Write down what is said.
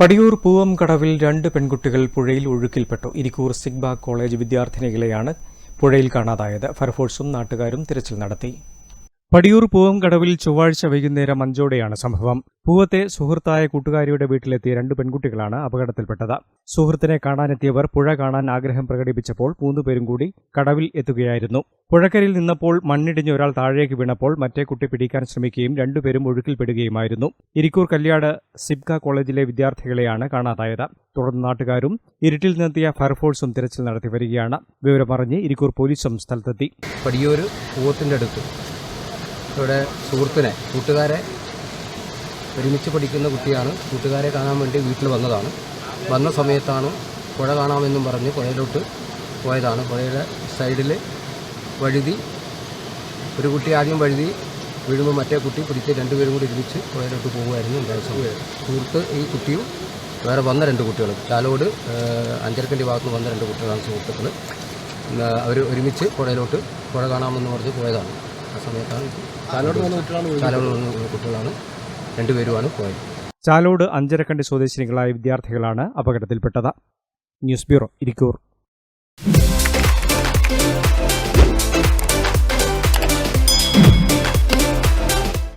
പടിയൂർ പൂവം കടവിൽ രണ്ട് പെൺകുട്ടികൾ പുഴയിൽ ഒഴുക്കിൽപ്പെട്ടു. ഇരിക്കൂർ സിഗ്ബ കോളേജ് വിദ്യാർത്ഥിനികളെയാണ് പുഴയിൽ കാണാതായത്. ഫയർഫോഴ്സും നാട്ടുകാരും തിരച്ചിൽ നടത്തി. പടിയൂർ പൂവം കടവിൽ ചൊവ്വാഴ്ച വൈകുന്നേരം അഞ്ചോടെയാണ് സംഭവം. പൂവത്തെ സുഹൃത്തായ കൂട്ടുകാരിയുടെ വീട്ടിലെത്തിയ രണ്ട് പെൺകുട്ടികളാണ് അപകടത്തിൽപ്പെട്ടത്. സുഹൃത്തിനെ കാണാനെത്തിയവർ പുഴ കാണാൻ ആഗ്രഹം പ്രകടിപ്പിച്ചപ്പോൾ മൂന്നുപേരും കൂടി കടവിൽ എത്തുകയായിരുന്നു. പുഴക്കരയിൽ നിന്നപ്പോൾ മണ്ണിടിഞ്ഞ് ഒരാൾ താഴേക്ക് വീണപ്പോൾ മറ്റേ കുട്ടി പിടിക്കാൻ ശ്രമിക്കുകയും രണ്ടുപേരും ഒഴുക്കിൽപ്പെടുകയുമായിരുന്നു. ഇരിക്കൂർ കല്യാട് സിബ്ക കോളേജിലെ വിദ്യാർത്ഥികളെയാണ് കാണാതായത്. തുടർന്ന് നാട്ടുകാരും ഇരുട്ടിൽ നിന്നെത്തിയ ഫയർഫോഴ്സും തിരച്ചിൽ നടത്തി വരികയാണ്. വിവരമറിഞ്ഞ് ഇരിക്കൂർ പോലീസും സ്ഥലത്തെത്തി. പടിയൂർ പൂവത്തിന്റെ അടുത്ത് ഇവിടെ സുഹൃത്തിനെ കൂട്ടുകാരെ ഒരുമിച്ച് പഠിക്കുന്ന കുട്ടിയാണ്. കൂട്ടുകാരെ കാണാൻ വേണ്ടി വീട്ടിൽ വന്നതാണ്. വന്ന സമയത്താണ് പുഴ കാണാമെന്നും പറഞ്ഞ് പുഴയിലോട്ട് പോയതാണ്. പുഴയുടെ സൈഡിൽ വഴുതി ഒരു കുട്ടി ആദ്യം വഴുതി വീഴുമ്പോൾ മറ്റേ കുട്ടി പിടിച്ച് രണ്ടുപേരും കൂടി ഒരുമിച്ച് പുഴയിലോട്ട് പോകുമായിരുന്നു ഉണ്ടായ സമയം സുഹൃത്ത് ഈ കുട്ടിയും വേറെ വന്ന രണ്ട് കുട്ടികളും. ചാലോട് അഞ്ചരക്കണ്ടി ഭാഗത്ത് വന്ന രണ്ട് കുട്ടികളാണ് സുഹൃത്തുക്കൾ അവർ ഒരുമിച്ച് പുഴയിലോട്ട് പുഴ കാണാമെന്ന് പറഞ്ഞ് പോയതാണ്. ആ സമയത്താണ് ചാലോട് വന്ന കുട്ടികളാണ് ചാലോട് വന്ന കുട്ടികളാണ്. രണ്ടുപേരുമാണ് പോയത്. ചാലോട് അഞ്ചരക്കണ്ടി സ്വദേശിനികളായ വിദ്യാർത്ഥികളാണ് അപകടത്തിൽപ്പെട്ടത്. News bureau Irikkur.